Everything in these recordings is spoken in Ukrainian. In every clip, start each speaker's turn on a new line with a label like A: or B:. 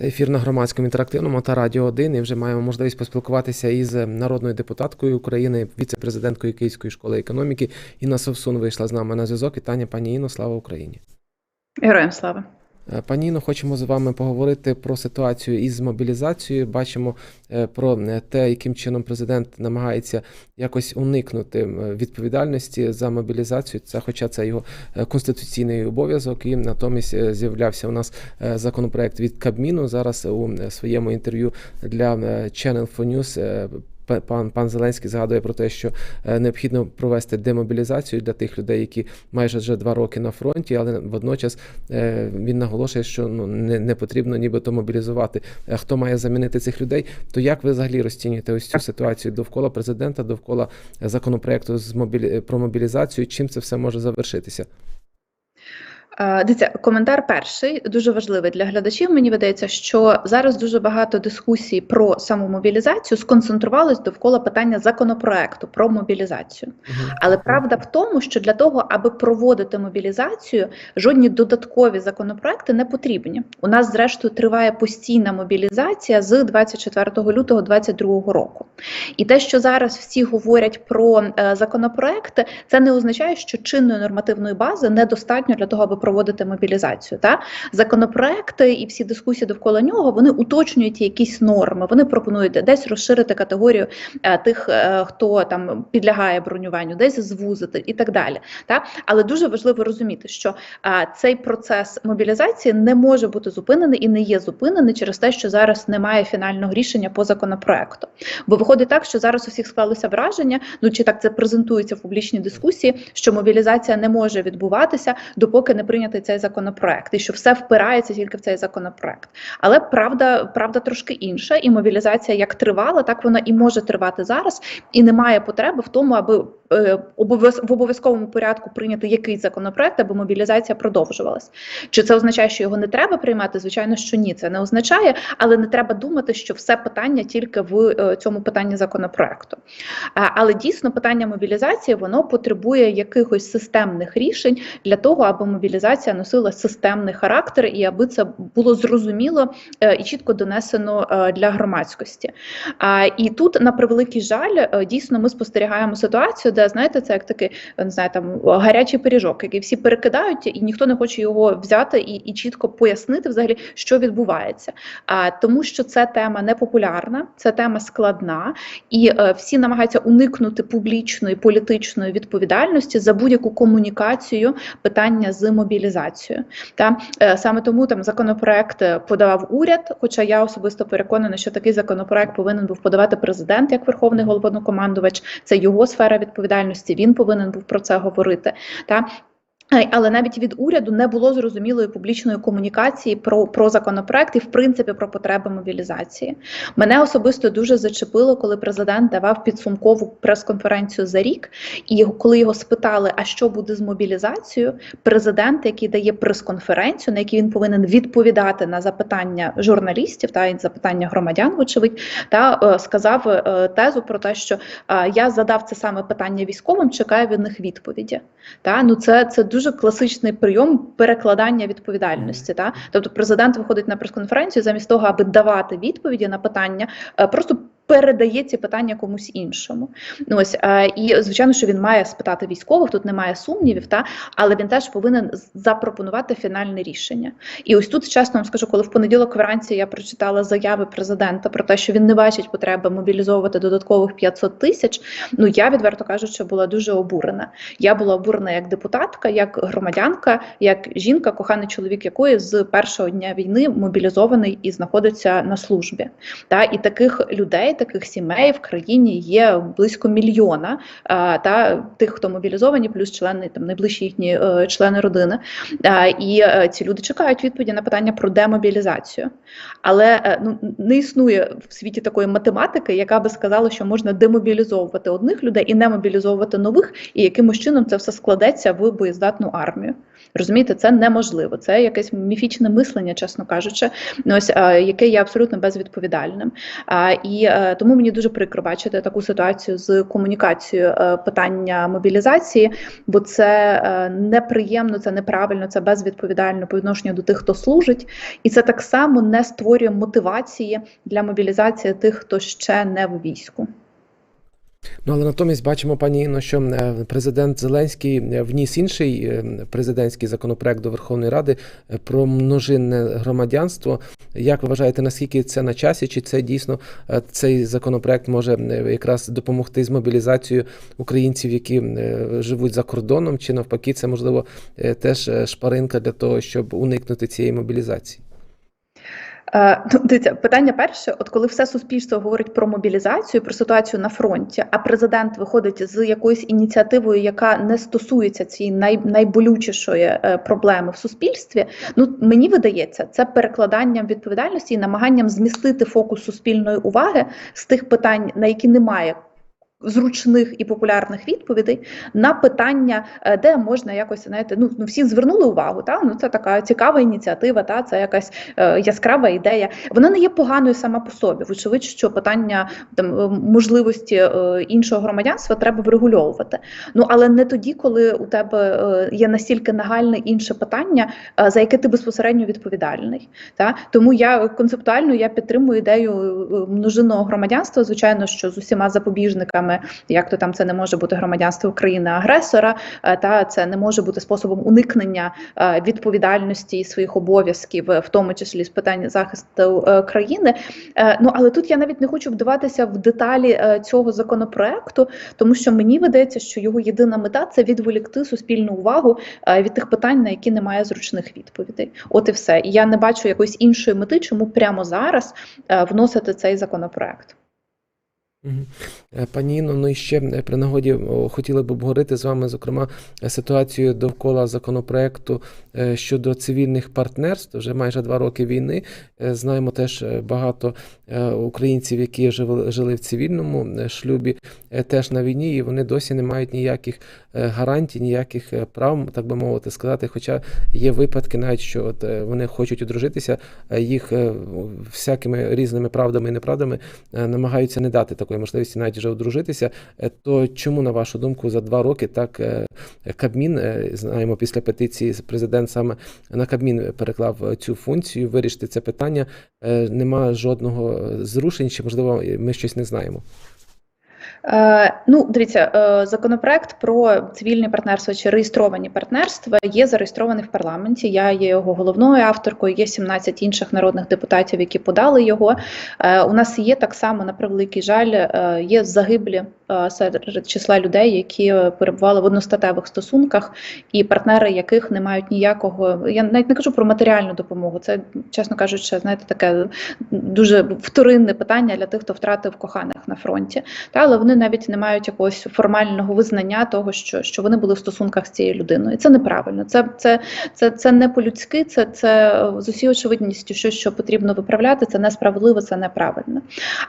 A: Це ефір на громадському інтерактивному та радіо 1. І вже маємо можливість поспілкуватися із народною депутаткою України, віце-президенткою Київської школи економіки. Інна Совсун вийшла з нами на зв'язок. Вітання, пані Інно, слава Україні.
B: Героям слава.
A: Е, Пані Інно, хочемо з вами поговорити про ситуацію із мобілізацією. Бачимо е, про те, яким чином президент намагається якось уникнути е, відповідальності за мобілізацію. Це, хоча це його е, конституційний обов'язок, і натомість е, з'являвся у нас е, законопроект від Кабміну. Зараз у е, своєму інтерв'ю для е, Channel 4 News е, Пан пан Зеленський згадує про те, що е, необхідно провести демобілізацію для тих людей, які майже вже два роки на фронті, але водночас е, він наголошує, що ну не, не потрібно нібито мобілізувати. Е, Хто має замінити цих людей? То як ви взагалі розцінюєте ось цю ситуацію довкола президента, довкола законопроекту з мобілі... про мобілізацію? Чим це все може завершитися?
B: Е, Дивіться, коментар перший дуже важливий для глядачів. Мені видається, що зараз дуже багато дискусій про саму мобілізацію сконцентрувалось довкола питання законопроекту про мобілізацію. Але правда в тому, що для того, аби проводити мобілізацію, жодні додаткові законопроекти не потрібні. У нас, зрештою, триває постійна мобілізація з 24 лютого 2022 року. І те, що зараз всі говорять про е, законопроекти, це не означає, що чинної нормативної бази недостатньо для того, аби проводити мобілізацію. Та законопроекти і всі дискусії довкола нього вони уточнюють якісь норми. Вони пропонують десь розширити категорію е, тих, е, хто там підлягає бронюванню, десь звузити і так далі. Та але дуже важливо розуміти, що е, цей процес мобілізації не може бути зупинений і не є зупинений через те, що зараз немає фінального рішення по законопроекту. Бо виходить так, що зараз у всіх склалося враження, ну чи так це презентується в публічній дискусії, що мобілізація не може відбуватися, допоки не прийнятий цей законопроект, і що все впирається тільки в цей законопроект. Але правда, правда трошки інша, і мобілізація як тривала, так вона і може тривати зараз, і немає потреби в тому, аби в обов'язковому порядку прийняти якийсь законопроект, аби мобілізація продовжувалась. Чи це означає, що його не треба приймати? Звичайно, що ні, це не означає, але не треба думати, що все питання тільки в е, цьому питанні законопроекту. Але дійсно питання мобілізації воно потребує якихось системних рішень для того, аби мобілізація носила системний характер і аби це було зрозуміло е, і чітко донесено е, для громадськості. І тут, на превеликий жаль, е, дійсно ми спостерігаємо ситуацію, де знаєте, це як такий е, не знаю, там гарячий пиріжок, який всі перекидають, і ніхто не хоче його взяти і, і чітко пояснити, взагалі, що відбувається. А тому, що це тема непопулярна, це тема складна, і е, всі намагаються уникнути публічної політичної відповідальності за будь-яку комунікацію питання з мобілізацією. Та е, саме тому там законопроект е, подавав уряд. Хоча я особисто переконана, що такий законопроект повинен був подавати президент як верховний головнокомандувач. Це його сфера відповідальності. Він повинен був про це говорити. Та але навіть від уряду не було зрозумілої публічної комунікації про, про законопроект і в принципі про потреби мобілізації. Мене особисто дуже зачепило, коли президент давав підсумкову прес-конференцію за рік, і коли його спитали, а що буде з мобілізацією, президент, який дає прес-конференцію, на якій він повинен відповідати на запитання журналістів та запитання громадян, вочевидь, та е, сказав е, тезу про те, що е, я задав це саме питання військовим, чекаю від них відповіді. Та ну це, це дуже класичний прийом перекладання відповідальності. Та тобто, президент виходить на прес-конференцію замість того, аби давати відповіді на питання, е, просто. Передає ці питання комусь іншому. Ну, ось е, і звичайно, що він має спитати військових, тут немає сумнівів, та але він теж повинен запропонувати фінальне рішення. І ось тут чесно вам скажу, коли в понеділок вранці я прочитала заяви президента про те, що він не бачить потреби мобілізовувати додаткових 500 тисяч. Ну я відверто кажучи, була дуже обурена. Я була обурена як депутатка, як громадянка, як жінка, коханий чоловік якої з першого дня війни мобілізований і знаходиться на службі. Та і таких людей, таких сімей в країні є близько мільйона. Та тих, хто мобілізовані, плюс члени там найближчі їхні е, члени родини. І е, ці люди чекають відповіді на питання про демобілізацію. Але е, ну не існує в світі такої математики, яка би сказала, що можна демобілізовувати одних людей і не мобілізовувати нових, і якимось чином це все складеться в боєздатну армію. Розумієте, це неможливо. Це якесь міфічне мислення, чесно кажучи, ось е, яке є абсолютно безвідповідальним. І е, тому мені дуже прикро бачити таку ситуацію з комунікацією е, питання мобілізації, бо це неприємно, це неправильно, це безвідповідально по відношенню до тих, хто служить, і це так само не створює мотивації для мобілізації тих, хто ще не в війську.
A: Ну, але натомість бачимо, пані Інно, що е, президент Зеленський е, вніс інший е, президентський законопроект до Верховної Ради про множинне громадянство. Як ви вважаєте, наскільки це на часі? Чи це дійсно цей законопроект може якраз допомогти з мобілізацією українців, які живуть за кордоном, чи навпаки, це можливо теж шпаринка для того, щоб уникнути цієї мобілізації?
B: Е, ну, дивіться, питання перше: от коли все суспільство говорить про мобілізацію, про ситуацію на фронті, а президент виходить з якоюсь ініціативою, яка не стосується цієї най, найболючішої е, проблеми в суспільстві, ну мені видається, це перекладанням відповідальності і намаганням змістити фокус суспільної уваги з тих питань, на які немає. Зручних і популярних відповідей на питання, е, де можна якось знаєте, ну, ну всі звернули увагу. Та ну це така цікава ініціатива, та це якась е, яскрава ідея. Вона не є поганою сама по собі. Вочевидь, що питання там е, можливості е, іншого громадянства треба врегульовувати. Ну але не тоді, коли у тебе е, є настільки нагальне інше питання, е, за яке ти безпосередньо відповідальний. Та тому я концептуально я підтримую ідею е, множинного громадянства. Звичайно, що з усіма запобіжниками, як то там це не може бути громадянство країни-агресора, е, та це не може бути способом уникнення е, відповідальності і своїх обов'язків, е, в тому числі з питання захисту країни. Ну але тут я навіть не хочу вдаватися в деталі цього законопроекту, тому що мені видається, що його єдина мета це відволікти суспільну увагу від тих питань, на які немає зручних відповідей. От і все. І я не бачу якоїсь іншої мети, чому прямо зараз вносити цей законопроект.
A: Е, Пані Інно, ну і ще е, при нагоді хотіли б обговорити з вами, зокрема, е, ситуацію довкола законопроекту щодо цивільних партнерств. Вже майже два роки війни. Знаємо теж багато українців, які жили, в цивільному шлюбі, теж на війні, і вони досі не мають ніяких гарантій, ніяких е, прав, так би мовити, сказати. Хоча є випадки, навіть що от е, вони хочуть одружитися, їх е, всякими різними правдами і неправдами е, намагаються не дати такої можливості навіть вже одружитися. Е, То чому, на вашу думку, за два роки так е, Кабмін, е, знаємо, після петиції президент саме на Кабмін переклав е, цю функцію, вирішити це питання. Е, Нема жодного е, зрушень, чи можливо ми щось не знаємо.
B: Е, ну, дивіться, е, законопроект про цивільне партнерство чи реєстровані партнерства є зареєстрований в парламенті. Я є його головною авторкою. Є 17 інших народних депутатів, які подали його. Е, у нас є так само на превеликий жаль, є загиблі серед числа людей, які е, перебували в одностатевих стосунках, і партнери яких не мають ніякого. Я навіть не кажу про матеріальну допомогу. Це, чесно кажучи, знаєте, таке дуже вторинне питання для тих, хто втратив коханих на фронті. Та але вони навіть не мають якогось формального визнання того, що, що вони були в стосунках з цією людиною. І це неправильно. Це, це, це, це не по-людськи, це, це з усією очевидністю, що, що потрібно виправляти. Це несправедливо, це неправильно.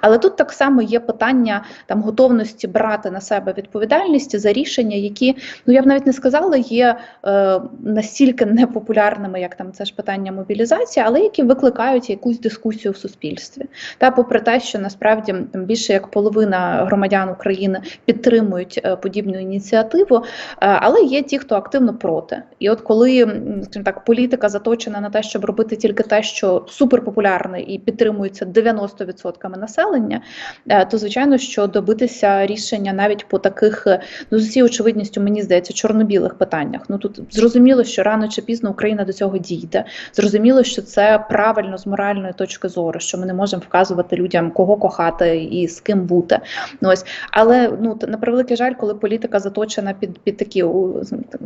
B: Але тут так само є питання там готовності брати на себе відповідальність за рішення, які ну я б навіть не сказала, є е, настільки непопулярними, як там це ж питання мобілізації, але які викликають якусь дискусію в суспільстві. Та попри те, що насправді там більше як половина громадян України підтримують е, подібну ініціативу, е, але є ті, хто активно проти. І от коли так, політика заточена на те, щоб робити тільки те, що суперпопулярне і підтримується 90% населення, е, то звичайно, що добитися рішення навіть по таких, е, ну з усією очевидністю, мені здається, чорно-білих питаннях. Ну тут зрозуміло, що рано чи пізно Україна до цього дійде. Зрозуміло, що це правильно з моральної точки зору, що ми не можемо вказувати людям, кого кохати і з ким бути. Ну ось, але ну на превеликий жаль, коли політика заточена під під такі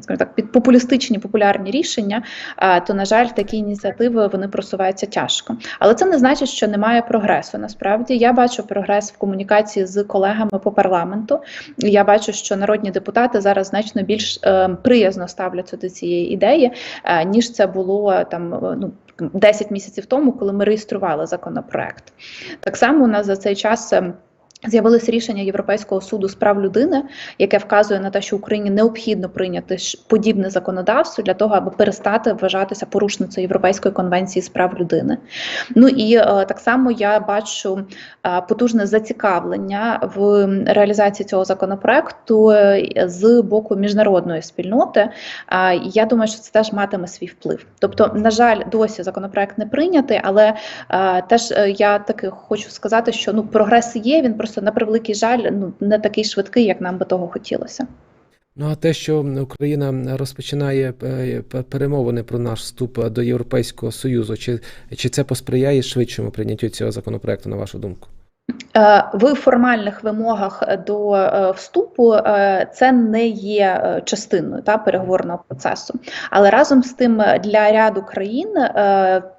B: скажімо так, під популістичні популярні рішення, то на жаль, такі ініціативи вони просуваються тяжко. Але це не значить, що немає прогресу. Насправді я бачу прогрес в комунікації з колегами по парламенту. Я бачу, що народні депутати зараз значно більш е, приязно ставляться до цієї ідеї, е, ніж це було е, там ну. 10 місяців тому, коли ми реєстрували законопроект, так само у нас за цей час. З'явилось рішення Європейського суду з прав людини, яке вказує на те, що Україні необхідно прийняти подібне законодавство для того, аби перестати вважатися порушницею Європейської конвенції з прав людини. Ну і е, так само я бачу е, потужне зацікавлення в реалізації цього законопроекту е, з боку міжнародної спільноти. Я думаю, що це теж матиме свій вплив. Тобто, на жаль, досі законопроект не прийнятий, але теж я таки хочу сказати, що ну прогрес є. Він просто на превеликий жаль ну не такий швидкий, як нам би того хотілося.
A: Ну а те, що Україна розпочинає е, перемовини про наш вступ до Європейського Союзу, чи, чи це посприяє швидшому прийняттю цього законопроекту, на вашу думку?
B: Е, В формальних вимогах до е, вступу е, це не є частиною та переговорного процесу. Але разом з тим для ряду країн,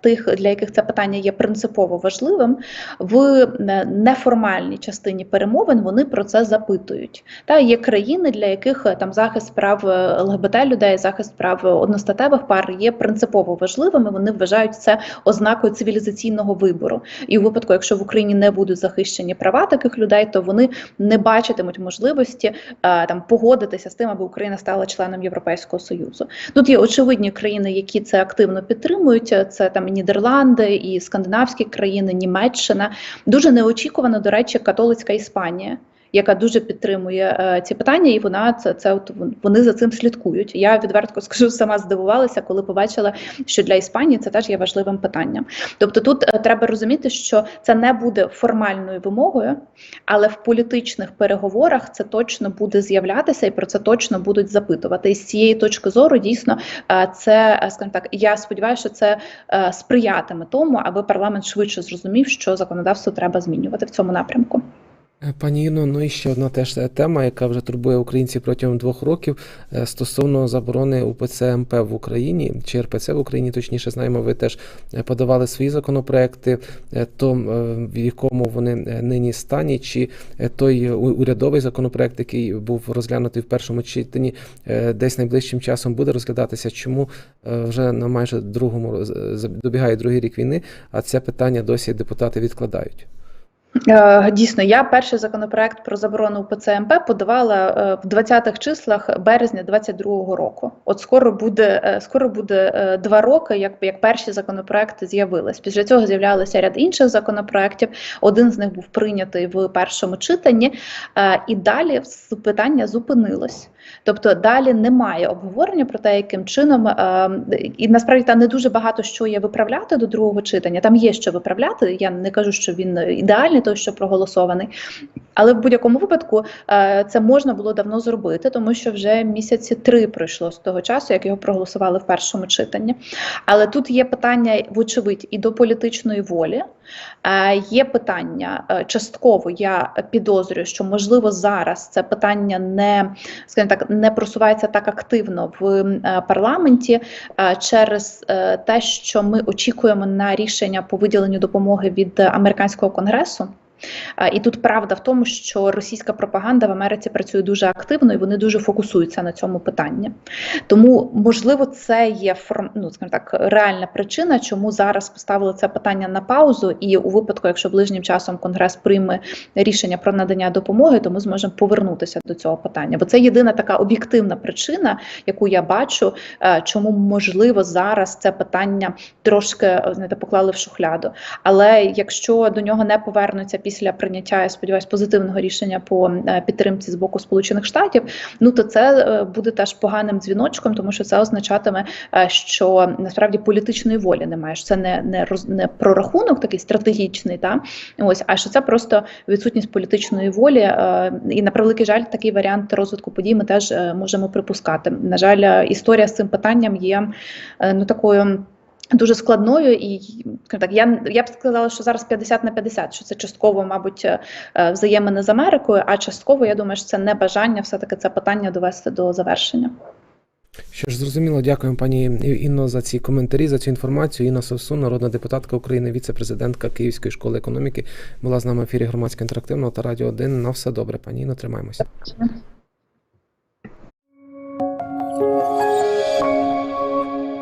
B: тих для яких це питання є принципово важливим, в неформальній частині перемовин вони про це запитують. Та є країни, для яких там захист прав ЛГБТ людей, захист прав одностатевих пар є принципово важливими. Вони вважають це ознакою цивілізаційного вибору. І у випадку, якщо в Україні не будуть захищені права таких людей, то вони не бачитимуть можливості е, там погодитися з тим, аби Україна стала членом Європейського союзу. Тут є очевидні країни, які це активно підтримують. Це там Нідерланди, і скандинавські країни, Німеччина. Дуже неочікувано, до речі, католицька Іспанія. Яка дуже підтримує е, ці питання, і вона це це от вони за цим слідкують. Я відверто скажу, сама здивувалася, коли побачила, що для Іспанії це теж є важливим питанням. Тобто, тут е, треба розуміти, що це не буде формальною вимогою, але в політичних переговорах це точно буде з'являтися, і про це точно будуть запитувати. І з цієї точки зору дійсно е, це скажімо так. Я сподіваюся, що це сприятиме тому, аби парламент швидше зрозумів, що законодавство треба змінювати в цьому напрямку.
A: Е, Пані Інно, ну і ще одна теж е, тема, яка вже турбує українців протягом двох років е, стосовно заборони УПЦ МП в Україні чи РПЦ в Україні, точніше знаємо, ви теж подавали свої законопроекти, то в якому вони нині стані, чи той урядовий законопроект, який був розглянутий в першому читанні, десь найближчим часом буде розглядатися, чому вже на майже другому добігає другий рік війни, а це питання досі депутати відкладають.
B: Е, Дійсно, я перший законопроект про заборону ПЦМП подавала е, в 20-х числах березня 22-го року. От скоро буде е, скоро буде два роки, як, як перші законопроекти з'явились. Після цього з'являлися ряд інших законопроектів. Один з них був прийнятий в першому читанні, і далі питання зупинилось. Тобто далі немає обговорення про те, яким чином і насправді там не дуже багато що є виправляти до другого читання. Там є що виправляти. Я не кажу, що він ідеальний, той, що проголосований. Але в будь-якому випадку е, це можна було давно зробити, тому що вже місяці три пройшло з того часу, як його проголосували в першому читанні. Але тут є питання, вочевидь, і до політичної волі. Е, Є питання е, частково. Я підозрюю, що можливо зараз це питання не скажімо так не просувається так активно в парламенті через те, що ми очікуємо на рішення по виділенню допомоги від американського конгресу. Е, І тут правда в тому, що російська пропаганда в Америці працює дуже активно і вони дуже фокусуються на цьому питанні. Тому, можливо, це є форм, ну, скажімо так, реальна причина, чому зараз поставили це питання на паузу. І у випадку, якщо ближнім часом Конгрес прийме рішення про надання допомоги, то ми зможемо повернутися до цього питання. Бо це єдина така об'єктивна причина, яку я бачу, е, чому можливо зараз це питання трошки знаєте, поклали в шухляду. Але якщо до нього не повернуться після прийняття, я сподіваюся, позитивного рішення по е, підтримці з боку Сполучених Штатів, ну то це е, буде теж поганим дзвіночком, тому що це означатиме, е, що насправді політичної волі немає. Що це не не роз не прорахунок такий стратегічний, та ось, а що це просто відсутність політичної волі. І на превеликий жаль, такий варіант розвитку подій ми теж можемо припускати. На жаль, історія з цим питанням є ну такою. Дуже складною, і так, я я б сказала, що зараз 50 на 50, що це частково, мабуть, е, взаємини з Америкою, а частково я думаю, що це не бажання все таки це питання довести до завершення.
A: Що ж, зрозуміло, дякуємо пані Інно за ці коментарі, за цю інформацію. Інна Совсун, народна депутатка України, віце-президентка Київської школи економіки, була з нами в ефірі громадсько інтерактивного та радіо 1. На все добре, пані Інно, тримаємося.